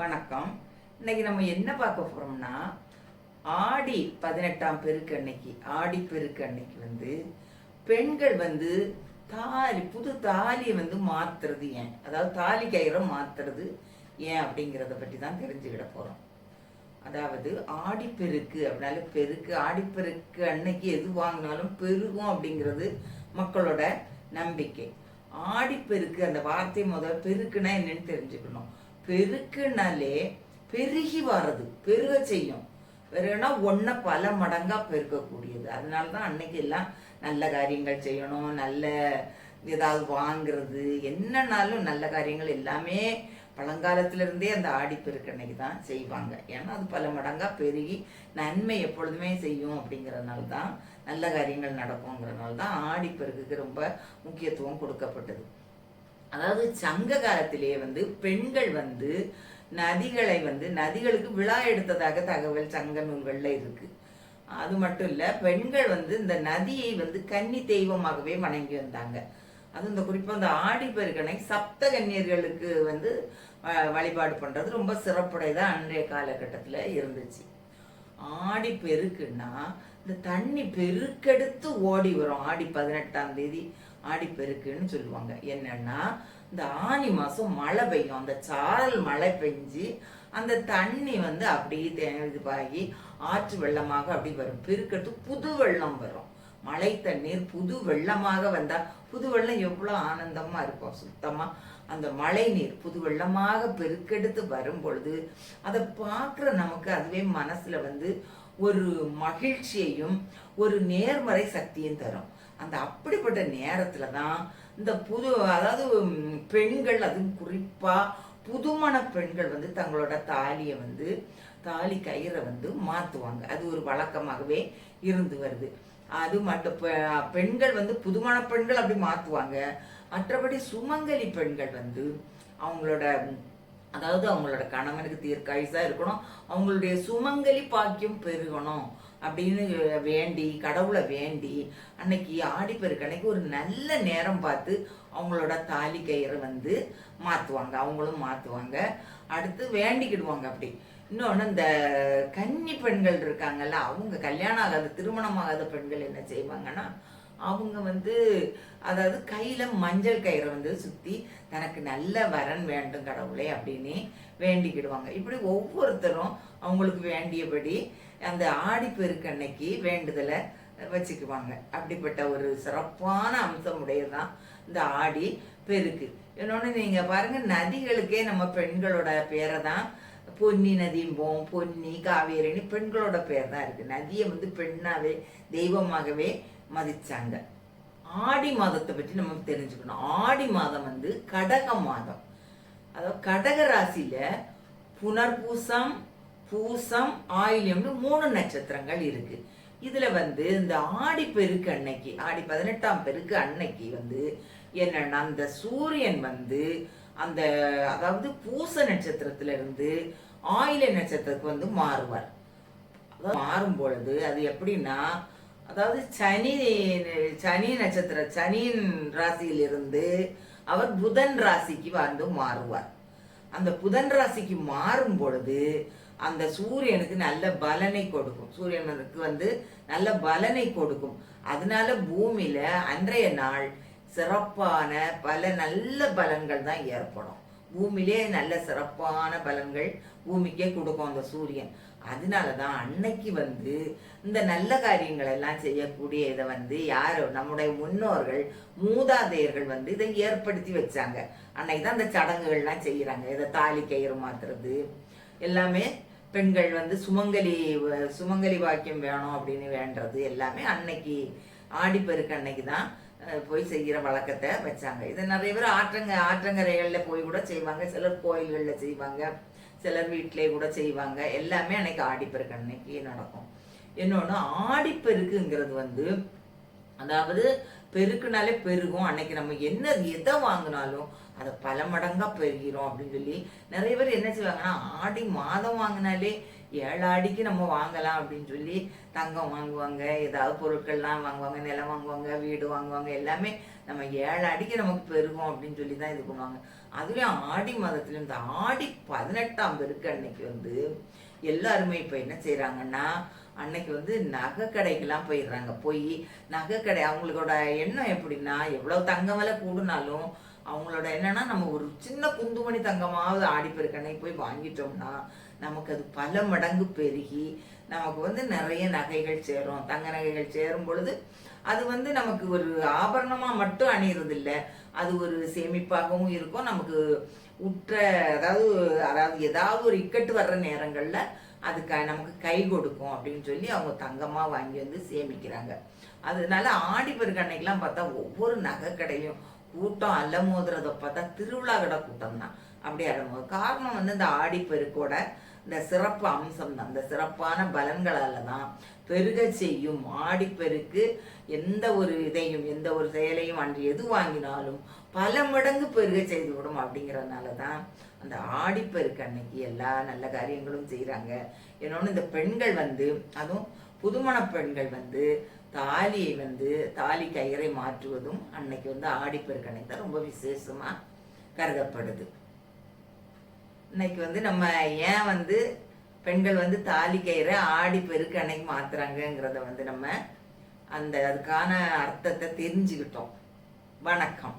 வணக்கம். இன்னைக்கு நம்ம என்ன பார்க்க போறோம்னா ஆடி பதினெட்டாம் பெருக்கு அன்னைக்கு ஆடி பெருக்கு அன்னைக்கு வந்து பெண்கள் வந்து தாலி புது தாலியை வந்து மாத்துறது ஏன்? அதாவது தாலி கயிறை மாத்துறது ஏன் அப்படிங்கிறத பற்றி தான் தெரிஞ்சுக்கிட போகிறோம் அதாவது ஆடிப்பெருக்கு அப்படின்னால பெருக்கு ஆடிப்பெருக்கு அன்னைக்கு எது வாங்கினாலும் பெருகும் அப்படிங்கிறது மக்களோட நம்பிக்கை. ஆடிப்பெருக்கு அந்த வார்த்தை முதல் பெருக்குன்னா என்னன்னு தெரிஞ்சுக்கணும். பெருக்குனாலே பெருகி வர்றது பெருக செய்யும். பெருகுனா ஒன்றை பல மடங்காக பெருக்கக்கூடியது. அதனால தான் அன்னைக்கு எல்லாம் நல்ல காரியங்கள் செய்யணும் நல்ல ஏதாவது வாங்கிறது என்னன்னாலும் நல்ல காரியங்கள் எல்லாமே பழங்காலத்திலிருந்தே அந்த ஆடிப்பெருக்கு அன்னைக்கு தான் செய்வாங்க. ஏன்னா அது பல மடங்காக பெருகி நன்மை எப்பொழுதுமே செய்யும் அப்படிங்கிறதுனால தான் நல்ல காரியங்கள் நடக்குங்கிறதுனால தான் ஆடிப்பெருக்குக்கு ரொம்ப முக்கியத்துவம் கொடுக்கப்பட்டது. அதாவது சங்க காலத்திலேயே வந்து பெண்கள் வந்து நதிகளை வந்து நதிகளுக்கு விழா எடுத்ததாக தகவல் சங்க நூல்களில் இருக்கு. அது மட்டும் இல்லை பெண்கள் வந்து இந்த நதியை வந்து கன்னி தெய்வமாகவே வணங்கி வந்தாங்க. அது இந்த குறிப்பாக இந்த ஆடிப்பெருக்கனை சப்த கன்னியர்களுக்கு வந்து வழிபாடு பண்ணுறது ரொம்ப சிறப்புடையதாக அன்றைய காலகட்டத்தில் இருந்துச்சு. ஆடி பெருக்குன்னா இந்த தண்ணி பெருக்கெடுத்து ஓடி வரும் ஆடி பதினெட்டாம் தேதி. ஆடிப்பெருக்குன்னு சொல்லுவாங்க. என்னன்னா இந்த ஆனி மாதம் மழை பெய்யும். அந்த சாரல் மழை பெஞ்சு அந்த தண்ணி வந்து அப்படியே தே- இதுவாகி ஆற்று வெள்ளமாக அப்படி வரும். பெருக்கெடுத்து புது வெள்ளம் வரும். மழை தண்ணீர் புது வெள்ளமாக வந்தால் புது வெள்ளம் எவ்வளோ ஆனந்தமாக இருக்கும். சுத்தமாக அந்த மழை நீர் புது வெள்ளமாக பெருக்கெடுத்து வரும் பொழுது அதை பார்க்குற நமக்கு அதுவே மனசில் வந்து ஒரு மகிழ்ச்சியையும் ஒரு நேர்மறை சக்தியும் தரும். அந்த அப்படிப்பட்ட நேரத்தில் தான் இந்த புது அதாவது பெண்கள் அதுவும் குறிப்பாக புதுமண பெண்கள் வந்து தங்களோட தாலியை வந்து தாலி கயிறை வந்து மாற்றுவாங்க அது ஒரு வழக்கமாகவே இருந்து வருது. அது மட்டும் பெண்கள் வந்து புதுமண பெண்கள் அப்படி மாற்றுவாங்க மற்றபடி சுமங்கலி பெண்கள் வந்து அவங்களோட அதாவது அவங்களோட கணவனுக்கு தீர்க்காயுசாக இருக்கணும். அவங்களுடைய சுமங்கலி பாக்கியம் பெருகணும். அப்படின்னு வேண்டி கடவுளை வேண்டி அன்னைக்கு ஆடிப்பெருக்கு அன்னைக்கு ஒரு நல்ல நேரம் பார்த்து அவங்களோட தாலி கயிறை வந்து மாற்றுவாங்க அவங்களும் மாற்றுவாங்க அடுத்து வேண்டிக்கிடுவாங்க அப்படி. இன்னொன்று இந்த கன்னி பெண்கள் இருக்காங்கல்ல அவங்க கல்யாணம் ஆகாத திருமணம் ஆகாத பெண்கள் என்ன செய்வாங்கன்னா அவங்க வந்து அதாவது கையில் மஞ்சள் கயிறை வந்து சுற்றி தனக்கு நல்ல வரன் வேண்டும் கடவுளே அப்படின்னு வேண்டிக்கிடுவாங்க. இப்படி ஒவ்வொருத்தரும் அவங்களுக்கு வேண்டியபடி அந்த ஆடிப்பெருக்கு அன்னைக்கு வேண்டுதலை வச்சுக்குவாங்க. அப்படிப்பட்ட ஒரு சிறப்பான அம்சம் உடையதுதான் இந்த ஆடி பெருக்கு. இன்னொன்று நீங்கள் பாருங்கள் நதிகளுக்கே நம்ம பெண்களோட பேரை தான் பொன்னி நதிம்போம் பொன்னி காவேரின்னு பெண்களோட பேர் தான் இருக்குது நதியை வந்து பெண்ணாகவே தெய்வமாகவே மதித்தாங்க ஆடி மாதத்தை பற்றி நம்ம தெரிஞ்சுக்கணும். ஆடி மாதம் வந்து கடக மாதம். அதாவது கடக ராசியில் புனர்பூசம் பூசம் ஆயில்யம்னு மூணு நட்சத்திரங்கள் இருக்கு. இதில் வந்து இந்த ஆடி பெருக்கு அன்னைக்கு ஆடி பதினெட்டாம் பெருக்கு அன்னைக்கு வந்து என்னன்னா அந்த சூரியன் வந்து அந்த அதாவது பூச நட்சத்திரத்திலிருந்து ஆயில நட்சத்திரத்துக்கு வந்து மாறுவார். மாறும் பொழுது அது எப்படின்னா அதாவது சனி சனி நட்சத்திர சனியின் ராசியிலிருந்து அவர் புதன் ராசிக்கு வந்து மாறுவார். அந்த புதன் ராசிக்கு மாறும் பொழுது அந்த சூரியனுக்கு நல்ல பலனை கொடுக்கும். சூரியனுக்கு வந்து நல்ல பலனை கொடுக்கும். அதனால பூமியில அன்றைய நாள் சிறப்பான பல நல்ல பலன்கள் தான் ஏற்படும். பூமியிலே நல்ல சிறப்பான பலன்கள் பூமிக்கே கொடுக்கும் அந்த சூரியன். அதனால தான் அன்னைக்கு வந்து இந்த நல்ல காரியங்கள் எல்லாம் செய்யக்கூடிய இதை வந்து யார் நம்முடைய முன்னோர்கள் மூதாதையர்கள் வந்து இதை ஏற்படுத்தி வச்சாங்க. அன்னைக்கு தான் இந்த சடங்குகள்லாம் செய்கிறாங்க இதை தாலி கயிறு மாத்துறது எல்லாமே பெண்கள் வந்து சுமங்கலி சுமங்கலி வாக்கியம் வேணும் அப்படின்னு வேண்டது எல்லாமே அன்னைக்கு ஆடிப்பெருக்கு அன்னைக்கு தான் போய் செய்கிற வழக்கத்தை வச்சாங்க. இதை நிறைய பேர் ஆற்றங்க ஆற்றங்கரைகளில் போய் கூட செய்வாங்க. சிலர் கோயில்களில் செய்வாங்க. சிலர் வீட்டிலே கூட செய்வாங்க. எல்லாமே அன்னைக்கு ஆடிப்பெருக்கு அன்னைக்கு நடக்கும். இன்னொன்று ஆடிப்பெருக்குங்கிறது வந்து அதாவது பெருக்குனாலே பெருகும். அன்னைக்கு நம்ம என்ன எதை வாங்கினாலும் அதை பல மடங்காக பெருகிறோம் அப்படின்னு சொல்லி நிறைய பேர் என்ன செய்வாங்கன்னா ஆடி மாதம் வாங்கினாலே ஏழு ஆடிக்கு நம்ம வாங்கலாம் அப்படின்னு சொல்லி தங்கம் வாங்குவாங்க ஏதாவது பொருட்கள்லாம் வாங்குவாங்க நிலம் வாங்குவாங்க வீடு வாங்குவாங்க எல்லாமே நம்ம ஏழு அடிக்கு நமக்கு பெருகும் அப்படின்னு சொல்லி தான் இது பண்ணுவாங்க. அதுலேயும் ஆடி மாதத்துல இந்த ஆடி பதினெட்டாம் பெருக்கு அன்னைக்கு வந்து எல்லாருமே இப்போ என்ன செய்கிறாங்கன்னா அன்னைக்கு வந்து நகை கடைக்கெல்லாம் போயிடுறாங்க. போய் நகை கடை அவங்களோட எண்ணம் எப்படின்னா எவ்வளோ தங்க விலை கூடுனாலும் அவங்களோட என்னன்னா நம்ம ஒரு சின்ன குந்துமணி தங்கமாவது ஆடிப்பெருக்கணை போய் வாங்கிட்டோம்னா நமக்கு அது பல மடங்கு பெருகி நமக்கு வந்து நிறைய நகைகள் சேரும். தங்க நகைகள் சேரும் பொழுது அது வந்து நமக்கு ஒரு ஆபரணமாக மட்டும் அணியறது அது ஒரு சேமிப்பாகவும் இருக்கும். நமக்கு உற்ற அதாவது அதாவது ஏதாவது ஒரு இக்கட்டு வர்ற நேரங்களில் அது க நமக்கு கை கொடுக்கும் அப்படின்னு சொல்லி அவங்க தங்கமாக வாங்கி வந்து சேமிக்கிறாங்க. அதனால ஆடி பெருக்கு அன்னைக்கெல்லாம் பார்த்தா ஒவ்வொரு நகை கடையிலையும் கூட்டம் அலமோதுறத பார்த்தா திருவிழா கடை கூட்டம் தான் அப்படி அடங்குவோம் காரணம் வந்து இந்த ஆடி பெருக்கோட இந்த சிறப்பு அம்சம் தான். சிறப்பான பலன்களால தான் பெருக செய்யும். ஆடிப்பெருக்கு எந்த ஒரு இதையும் எந்த ஒரு செயலையும் அன்று எது வாங்கினாலும் பல மடங்கு பெருக செய்து விடும் அப்படிங்கிறதுனால தான் அந்த ஆடிப்பெருக்கு அன்னைக்கு எல்லா நல்ல காரியங்களும் செய்கிறாங்க இன்னொன்று இந்த பெண்கள் வந்து அதுவும் புதுமண பெண்கள் வந்து தாலியை வந்து தாலி கயிறை மாற்றுவதும் அன்னைக்கு வந்து ஆடிப்பெருக்கு அன்னைக்கு தான் ரொம்ப விசேஷமாக கருதப்படுது. இன்னைக்கு வந்து நம்ம ஏன் வந்து பெண்கள் வந்து தாலி கயிறை ஆடி பெருக்கு அன்னைக்கு மாத்துறாங்கங்கிறத வந்து நம்ம அந்த அதுக்கான அர்த்தத்தை தெரிஞ்சுக்கிட்டோம். வணக்கம்.